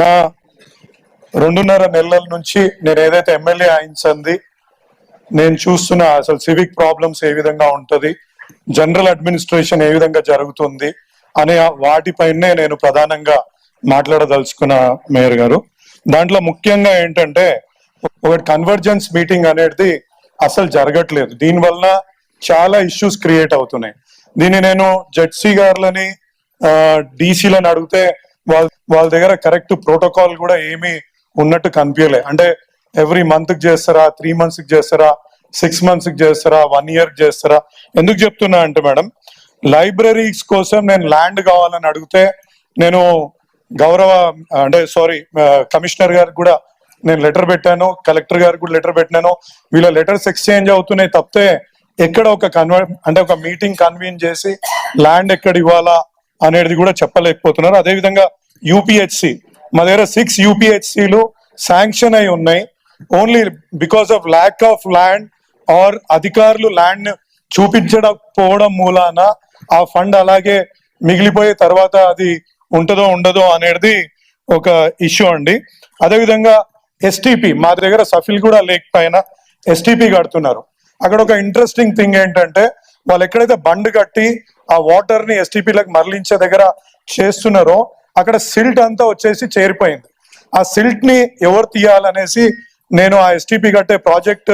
నా రెండున్నర నెలల నుంచి నేను ఏదైతే ఎమ్మెల్యే అయించింది నేను చూస్తున్న అసలు సివిక్ ప్రాబ్లమ్స్ ఏ విధంగా ఉంటుంది జనరల్ అడ్మినిస్ట్రేషన్ ఏ విధంగా జరుగుతుంది అనే వాటిపైనే నేను ప్రధానంగా మాట్లాడదలుచుకున్న మేయర్ గారు. దాంట్లో ముఖ్యంగా ఏంటంటే ఒకటి కన్వర్జెన్స్ మీటింగ్ అనేది అసలు జరగట్లేదు. దీనివల్ల చాలా ఇష్యూస్ క్రియేట్ అవుతున్నాయి. దీన్ని నేను జెడ్సీ గారులని డీసీలను అడిగితే వాళ్ళ వాళ్ళ దగ్గర కరెక్ట్ ప్రోటోకాల్ కూడా ఏమీ ఉన్నట్టు కనిపించలే. అంటే ఎవ్రీ మంత్కి చేస్తారా త్రీ మంత్స్కి చేస్తారా సిక్స్ మంత్స్కి చేస్తారా వన్ ఇయర్కి చేస్తారా? ఎందుకు చెప్తున్నా అంటే మేడం లైబ్రరీస్ కోసం నేను ల్యాండ్ కావాలని అడిగితే నేను గౌరవ అంటే సారీ కమిషనర్ గారికి కూడా నేను లెటర్ పెట్టాను కలెక్టర్ గారికి కూడా లెటర్ పెట్టినాను. వీళ్ళ లెటర్స్ ఎక్స్చేంజ్ అవుతున్నాయి తప్పితే ఎక్కడ ఒక కన్వర్ అంటే ఒక మీటింగ్ కన్వీన్ చేసి ల్యాండ్ ఎక్కడ ఇవ్వాలా అనేది కూడా చెప్పలేకపోతున్నారు. అదేవిధంగా యూపీహెచ్సి మా దగ్గర సిక్స్ యూపీహెచ్సిలు శాంక్షన్ అయి ఉన్నాయి. Only because of lack of land or అధికారులు ల్యాండ్ చూపించకపోవడం మూలాన ఆ ఫండ్ అలాగే మిగిలిపోయే తర్వాత అది ఉంటుందో ఉండదో అనేది ఒక ఇష్యూ అండి. అదేవిధంగా ఎస్టిపి మా దగ్గర సఫిల్ కూడా లేక్ పైన ఎస్టిపి కడుతున్నారు. అక్కడ ఒక ఇంట్రెస్టింగ్ థింగ్ ఏంటంటే వాళ్ళు ఎక్కడైతే బండ్ కట్టి ఆ వాటర్ని ఎస్టిపిలకు మరలించే దగ్గర చేస్తున్నారో అక్కడ సిల్ట్ అంతా వచ్చేసి చేరిపోయింది. ఆ సిల్ట్ని ఎవరు తీయాలనేసి నేను ఆ ఎస్టిపి కట్టే ప్రాజెక్ట్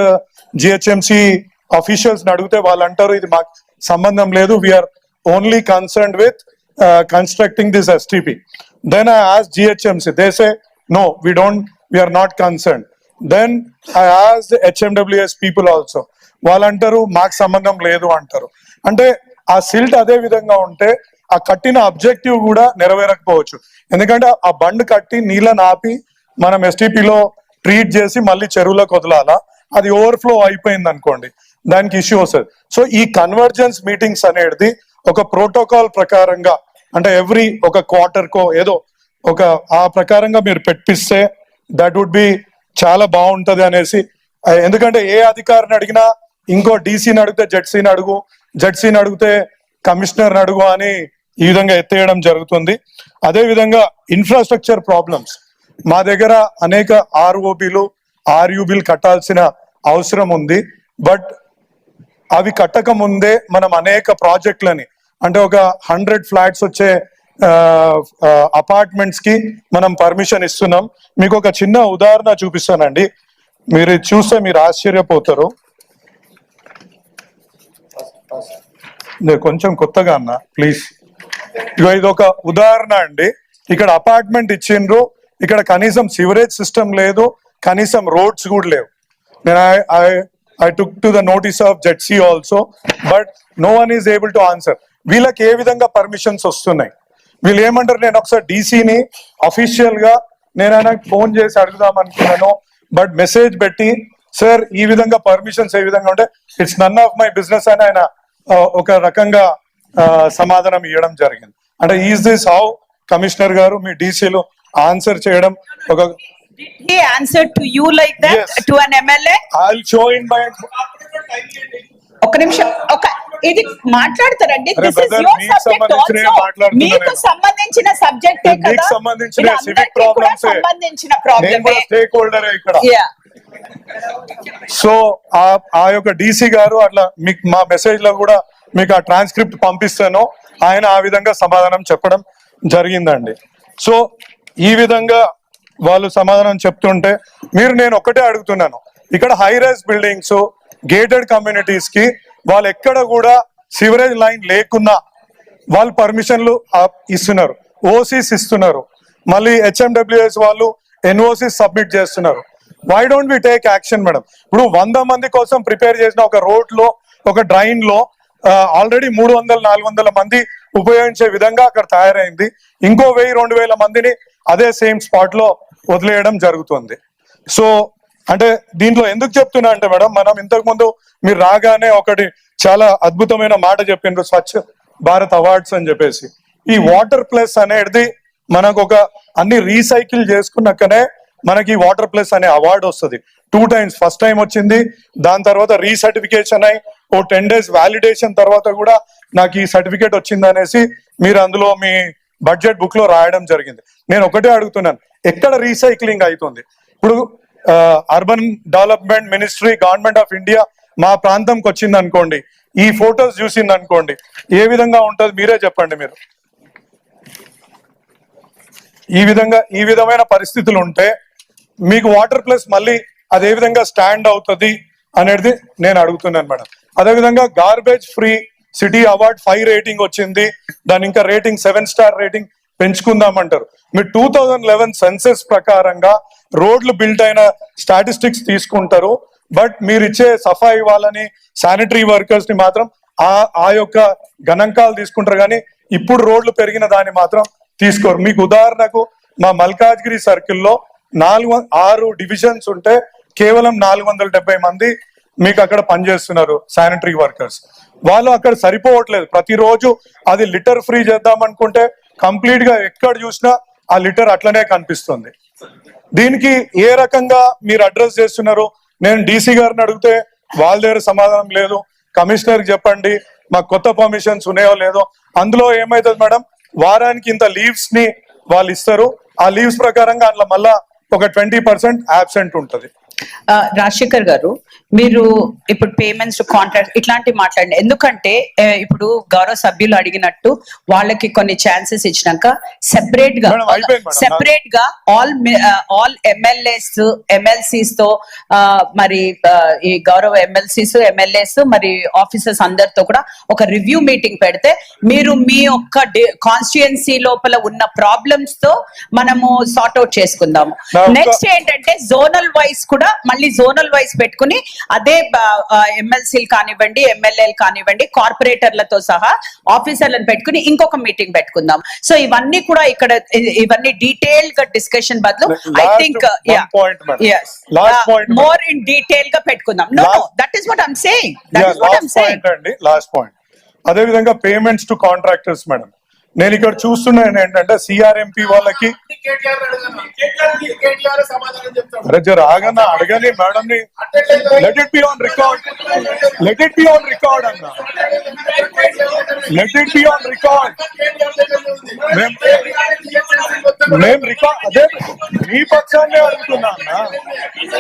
జిహెచ్ఎంసి అఫీషియల్స్ అడిగితే వాళ్ళు అంటారు ఇది మాకు సంబంధం లేదు we're only concern with constructing this STP then I as GHMC దేసే no we don't we're not concern then I as HMWS people also వాళ్ళు అంటారు మాకు సంబంధం లేదు అంటారు. అంటే ఆ సిల్ట్ అదే విధంగా ఉంటే ఆ కట్టిన అబ్జెక్టివ్ కూడా నెరవేరకపోవచ్చు. ఎందుకంటే ఆ బండ్ కట్టి నీళ్ళని ఆపి మనం ఎస్టీపీలో ట్రీట్ చేసి మళ్ళీ చెరువులోకి వదలాలా? అది ఓవర్ఫ్లో అయిపోయింది అనుకోండి దానికి ఇష్యూ వస్తుంది. సో ఈ కన్వర్జెన్స్ మీటింగ్స్ అనేది ఒక ప్రోటోకాల్ ప్రకారంగా అంటే ఎవ్రీ ఒక క్వార్టర్ కో ఏదో ఒక ఆ ప్రకారంగా మీరు పెట్టిస్తే దట్ వుడ్ బి చాలా బాగుంటది అనేసి. ఎందుకంటే ఏ అధికారిని అడిగినా ఇంకో డీసీని అడిగితే జెడ్సీని అడుగు జడ్సీని అడిగితే కమిషనర్ అడుగు అని ఈ విధంగా ఎత్తేయడం జరుగుతుంది. అదే విధంగా ఇన్ఫ్రాస్ట్రక్చర్ ప్రాబ్లమ్స్ మా దగ్గర అనేక ఆర్ఓబిలు ఆర్యూబిలు కట్టాల్సిన అవసరం ఉంది. బట్ అవి కట్టక ముందే మనం అనేక ప్రాజెక్టులని అంటే ఒక హండ్రెడ్ ఫ్లాట్స్ వచ్చే అపార్ట్మెంట్స్కి మనం పర్మిషన్ ఇస్తున్నాం. మీకు ఒక చిన్న ఉదాహరణ చూపిస్తానండి. మీరు చూస్తే మీరు ఆశ్చర్యపోతారు. కొంచెం కొత్తగా అన్న ప్లీజ్ ఇగో ఇది ఒక ఉదాహరణ అండి. ఇక్కడ అపార్ట్మెంట్ ఇచ్చిండ్రు. ఇక్కడ కనీసం సివరేజ్ సిస్టమ్ లేదు. కనీసం రోడ్స్ కూడా లేవు. నేను I I took to the notice of ZC also but no one is able to answer వీళ్ళకి ఏ విధంగా పర్మిషన్స్ వస్తున్నాయి? వీళ్ళు ఏమంటారు? నేను ఒకసారి డీసీని అఫీషియల్గా నేను ఆయన ఫోన్ చేసి అడుగుదాం అనుకున్నాను. బట్ మెసేజ్ పెట్టి సార్ ఈ విధంగా పర్మిషన్స్ ఏ విధంగా ఉంటే it's none of my business అని ఆయన ఒక రకంగా సమాధానం ఇవ్వడం జరిగింది అంటే ఈజ్ దిస్ హౌ కమిషనర్ గారు మీ డీసీలు ఆన్సర్ చేయడం ఒక he answer to you like that, Yes. to an MLA? I show in my ఒక నిమిషం ఒక ఇది మాట్లాడతారండి. This is your subject also మీకు. సంబంధించిన సబ్జెక్టే కదా. సంబంధించిన problems ఏ. సంబంధించిన ప్రాబ్లమే స్టేక్ హోల్డర్ ఇక్కడ. సో ఆ యొక్క డీసీ గారు అట్లా మీకు మా మెసేజ్లో కూడా మీకు ఆ ట్రాన్స్క్రిప్ట్ పంపిస్తాను. ఆయన ఆ విధంగా సమాధానం చెప్పడం జరిగిందండి. సో ఈ విధంగా వాళ్ళు సమాధానం చెప్తుంటే మీరు నేను ఒకటే అడుగుతున్నాను. ఇక్కడ హై రైస్ బిల్డింగ్స్ గేటెడ్ కమ్యూనిటీస్కి వాళ్ళు ఎక్కడ కూడా సివరేజ్ లైన్ లేకున్నా వాళ్ళు పర్మిషన్లు ఇస్తున్నారు ఓసీస్ ఇస్తున్నారు. మళ్ళీ హెచ్ఎండబ్ల్యూఎస్ వాళ్ళు ఎన్ఓసీస్ సబ్మిట్ చేస్తున్నారు. Why don't we take action madam ఇప్పుడు వంద మంది కోసం ప్రిపేర్ చేసిన ఒక రోడ్లో ఒక డ్రైన్లో ఆల్రెడీ మూడు వందల నాలుగు వందల మంది ఉపయోగించే విధంగా అక్కడ తయారైంది. ఇంకో వెయ్యి రెండు వేల మందిని అదే సేమ్ స్పాట్లో వదిలేయడం జరుగుతుంది. సో అంటే దీంట్లో ఎందుకు చెప్తున్నా అంటే మేడం మనం ఇంతకు ముందు మీరు రాగానే ఒకటి చాలా అద్భుతమైన మాట చెప్పిండ్రు స్వచ్ఛ భారత్ అవార్డ్స్ అని చెప్పేసి. ఈ వాటర్ ప్లస్ అనేది మనకు ఒక అన్ని రీసైకిల్ చేసుకున్నాకనే మనకి వాటర్ ప్లస్ అనే అవార్డు వస్తుంది. టూ టైమ్స్ ఫస్ట్ టైం వచ్చింది దాని తర్వాత రీసర్టిఫికేషన్ అయి ఓ టెన్ డేస్ వ్యాలిడేషన్ తర్వాత కూడా నాకు ఈ సర్టిఫికేట్ వచ్చింది అనేసి మీరు అందులో మీ బడ్జెట్ బుక్లో రాయడం జరిగింది. నేను ఒకటే అడుగుతున్నాను ఎక్కడ రీసైక్లింగ్ అవుతుంది? ఇప్పుడు urban development ministry government of India మా ప్రాంతంకి వచ్చింది అనుకోండి ఈ ఫొటోస్ చూసింది అనుకోండి ఏ విధంగా ఉంటుంది మీరే చెప్పండి మీరు. ఈ విధంగా ఈ విధమైన పరిస్థితులు ఉంటే మీకు వాటర్ ప్లస్ మళ్ళీ అదే విధంగా స్టాండ్ అవుతుంది అనేది నేను అడుగుతున్నాను మేడం. అదే విధంగా garbage free city award five rating వచ్చింది దాని ఇంకా రేటింగ్ సెవెన్ స్టార్ రేటింగ్ పెంచుకుందామంటారు. మీరు టూ థౌజండ్ లెవెన్ సెన్సెస్ ప్రకారంగా రోడ్లు బిల్డ్ అయిన స్టాటిస్టిక్స్ తీసుకుంటారు. బట్ మీరు ఇచ్చే సఫాయి వాళ్ళని శానిటరీ వర్కర్స్ని మాత్రం ఆ ఆ యొక్క గణాంకాలు తీసుకుంటారు. కానీ ఇప్పుడు రోడ్లు పెరిగిన దాన్ని మాత్రం తీసుకోరు. మీకు ఉదాహరణకు మా మల్కాజ్గిరి సర్కిల్లో నాలుగు వం- ఆరు డివిజన్స్ ఉంటే కేవలం నాలుగు వందల డెబ్బై మంది మీకు అక్కడ పనిచేస్తున్నారు శానిటరీ వర్కర్స్ వాళ్ళు అక్కడ సరిపోవట్లేదు. ప్రతిరోజు అది లిటర్ ఫ్రీ చేద్దాం అనుకుంటే కంప్లీట్గా ఎక్కడ చూసినా ఆ లిటర్ అట్లనే కనిపిస్తుంది. దీనికి ఏ రకంగా మీరు అడ్రస్ చేస్తున్నారు? నేను డీసీ గారిని అడిగితే వాళ్ళ దగ్గర సమాధానం లేదు. కమిషనర్ చెప్పండి. మాకు కొత్త పర్మిషన్స్ ఉన్నాయో లేదో. అందులో ఏమైతుంది మేడం? వారానికి ఇంత లీవ్స్ని వాళ్ళు ఇస్తారు. ఆ లీవ్స్ ప్రకారంగా అందులో మళ్ళా ఒక ట్వంటీ పర్సెంట్ ఆబ్సెంట్ ఉంటది. రాజశేఖర్ గారు మీరు ఇప్పుడు పేమెంట్స్ కాంట్రాక్ట్ ఇట్లాంటివి మాట్లాడండి ఎందుకంటే ఇప్పుడు గౌరవ సభ్యులు అడిగినట్టు వాళ్ళకి కొన్ని ఛాన్సెస్ ఇచ్చినాక సెపరేట్గా. సెపరేట్గా ఆల్ ఆల్ ఎమ్మెల్యేస్ ఎమ్మెల్సీస్తో మరి ఈ గౌరవ ఎమ్మెల్సీస్ ఎమ్మెల్యేస్ మరి ఆఫీసర్స్ అందరితో కూడా ఒక రివ్యూ మీటింగ్ పెడితే మీరు మీ యొక్క కాన్స్టిట్యుయెన్సీ లోపల ఉన్న ప్రాబ్లమ్స్తో మనము సార్ట్ అవుట్ చేసుకుందాము నెక్స్ట్ ఏంటంటే జోనల్ వైస్ కూడా మళ్ళీ జోనల్ వైస్ పెట్టుకుని అదే ఎమ్మెల్సీలు కానివ్వండి ఎమ్మెల్యేలు కానివ్వండి కార్పొరేటర్లతో సహా ఆఫీసర్లను పెట్టుకుని ఇంకొక మీటింగ్ పెట్టుకుందాం. సో ఇవన్నీ కూడా ఇక్కడ ఇవన్నీ డీటెయిల్గా డిస్కషన్ బదులు ఐ థింక్. మోర్ ఇన్ డీటెయిల్గా పెట్టుకుందాం. No that is what I'm saying that is what I'm saying last point అదే విధంగా పేమెంట్స్ టు కాంట్రాక్టర్స్ మేడం నేను ఇక్కడ చూస్తున్నాను ఏంటంటే సిఆర్ఎంపీ వాళ్ళకి కేటీఆర్ అరే జర ఆగన్నా అడగని మేడం ని let it be on record let it be on record అన్న. Let it be on record మేం- మేము రికార్డ్ అదే మీ పక్షాన్నే అడుగుతున్నా అన్న.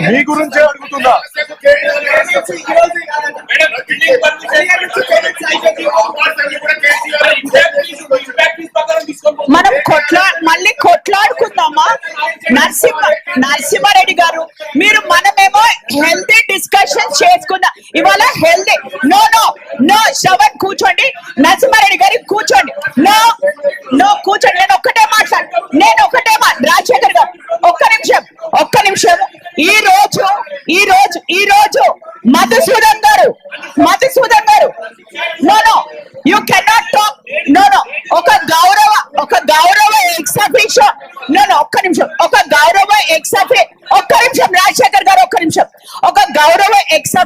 మీ గురించే అడుగుతున్నా. మనం కొట్లా మళ్ళీ కొట్లాడుకుందామా? నరసింహ నరసింహారెడ్డి గారు మీరు మనమేమో హెల్తీ డిస్కషన్ చేసుకుందాం. ఇవాళ హెల్తీ నో నో నో శవన్ కూర్చో.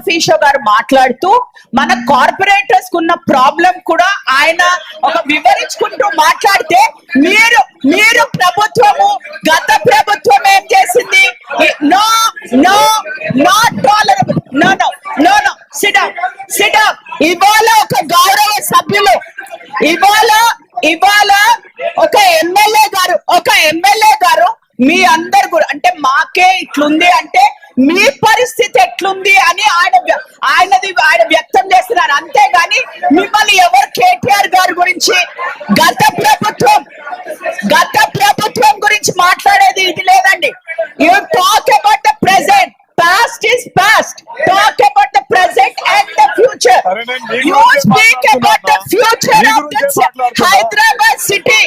ఎక్స్ గారు మాట్లాడుతూ మన కార్పొరేటర్స్ కున్న ప్రాబ్లం కూడా ఆయన ఒక వివరించుకుంటూ మాట్లాడితే మీరు మీరు ప్రభుత్వము గత ప్రభుత్వం ఏం చేసింది? No no not tolerable no no no no sit up sit up ఇవాళ ఒక గౌరవ సభ్యులు ఇవాళ ఇవాళ ఒక ఎమ్మెల్యే గారు ఒక ఎమ్మెల్యే గారు మీ అందరు కూడా అంటే మాకే ఇట్లుంది అంటే మీ పరిస్థితి ఎట్లుంది అని ఆయన ఆయనది ఆయన వ్యక్తం చేస్తున్నారు. అంతేగాని మిమ్మల్ని ఎవరు కేటీఆర్ గారి గురించి గత ప్రభుత్వం గత ప్రభుత్వం గురించి మాట్లాడేది ఇది లేదండి. You talk about the present past is past talk about the present and the future అరే నేను మీ యూ గురించే స్పీక్ అబౌట్ ద మాట్లాడుతున్నా. ఫ్యూచర్ మీ ఆఫ్ గురించే ద మాట్లాడుతున్నా. హైదరాబాద్ సిటీ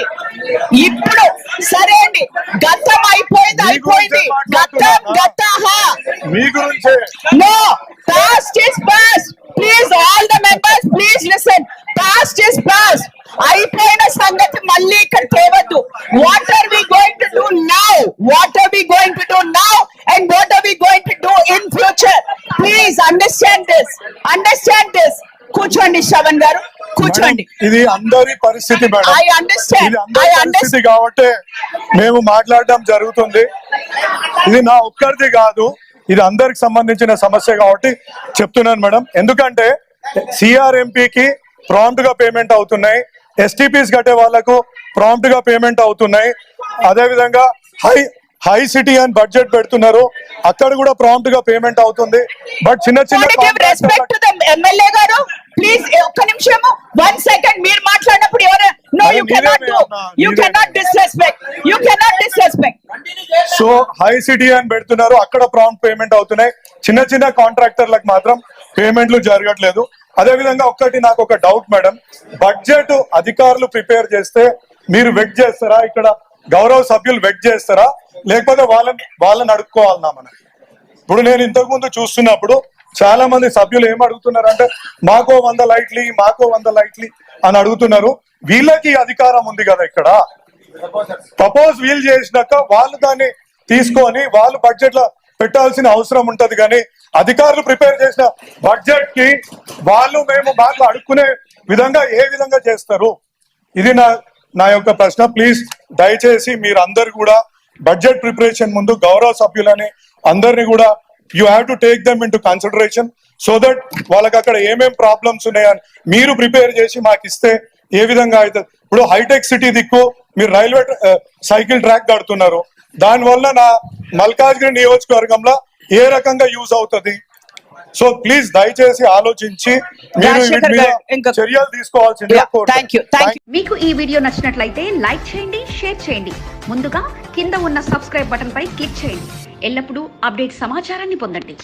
ఇప్పుడు సరే అండి గతం అయిపోయింది మీ అయిపోయింది గురించే గతం మాట్లాడుతున్నా. గత మీ గురించే No, past is past. Please, all the members, please listen. Past is past. అయిపోయిన సంగతి మళ్ళీ ఇక్కడ తేవద్దు what are we going to do now what are we going to do now and what are we going to do in future please understand this understand this కూర్చోండి శ్రవణ్ గారు ఇది అందరి పరిస్థితి madam. కాబట్టి మేము మాట్లాడడం జరుగుతుంది. ఇది నా ఒక్కరిది కాదు ఇది అందరికి సంబంధించిన సమస్య కాబట్టి చెప్తున్నాను మేడం. ఎందుకంటే సిఆర్ఎంపీకి ప్రాంప్ట్గా పేమెంట్ అవుతున్నాయి. ఎస్టీపీస్ కట్టే వాళ్ళకు ప్రాంప్ట్గా పేమెంట్ అవుతున్నాయి. అదే విధంగా హై హై సిటీ అని బడ్జెట్ పెడుతున్నారు. అక్కడ కూడా ప్రాంప్ట్గా పేమెంట్ అవుతుంది. బట్ చిన్న చిన్న give respect to the MLA గారు ప్లీజ్ ఒక్క నిమిషం వన్ సెకండ్ మీరు మాట్లాడినప్పుడు ఎవరు నో అరే యూ కెనాట్ మీరే డూ అన్నా, you. Cannot disrespect you cannot disrespect so high city అని పెడుతున్నారు. అక్కడ ప్రాంప్ట్ పేమెంట్ అవుతున్నాయి. చిన్న చిన్న కాంట్రాక్టర్లకు మాత్రం పేమెంట్లు జరగట్లేదు. అదే విధంగా ఒక్కటి నాకు ఒక డౌట్ మేడం బడ్జెట్ అధికారులు ప్రిపేర్ చేస్తే మీరు వెట్ చేస్తారా? ఇక్కడ గౌరవ సభ్యులు వెట్ చేస్తారా? లేకపోతే వాళ్ళని వాళ్ళని అడుక్కోవాలన్నా మనం ఇప్పుడు నేను ఇంతకు ముందు చూస్తున్నప్పుడు చాలా మంది సభ్యులు ఏం అడుగుతున్నారు అంటే మాకో వంద లైట్లీ మాకో వంద లైట్లీ అని అడుగుతున్నారు. వీళ్ళకి అధికారం ఉంది కదా ఇక్కడ? ప్రపోజ్ వీలు చేసినాక వాళ్ళు దాన్ని తీసుకొని వాళ్ళు బడ్జెట్లో పెట్టాల్సిన అవసరం ఉంటది కానీ అధికారులు ప్రిపేర్ చేసిన బడ్జెట్కి వాళ్ళు మేము మాకు అడుక్కునే విధంగా ఏ విధంగా చేస్తారు? ఇది నా నా యొక్క ప్రశ్న. ప్లీజ్ దయచేసి మీరు అందరు కూడా బడ్జెట్ ప్రిపరేషన్ ముందు గౌరవ సభ్యులని అందరిని కూడా you have to take them into consideration so that వాళ్ళకి అక్కడ ఏమేం ప్రాబ్లమ్స్ ఉన్నాయని మీరు ప్రిపేర్ చేసి మాకు ఇస్తే ఏ విధంగా అవుతుంది ఇప్పుడు హైటెక్ సిటీ దిక్కు మీరు రైల్వే సైకిల్ ట్రాక్ కడుతున్నారు. దాని వల్ల నా మల్కాజ్గిరి నియోజకవర్గంలో ఏ రకంగా యూజ్ అవుతుంది? సో ప్లీజ్ దయచేసి ఆలోచించి మీరు చర్యలు యూ మీకు ఈ వీడియో నచ్చినట్లయితే లైక్ చేయండి షేర్ చేయండి. ముందుగా కింద ఉన్న సబ్స్క్రైబ్ బటన్ పై క్లిక్ చేయండి. ఎల్లప్పుడూ అప్డేట్ సమాచారాన్ని పొందండి.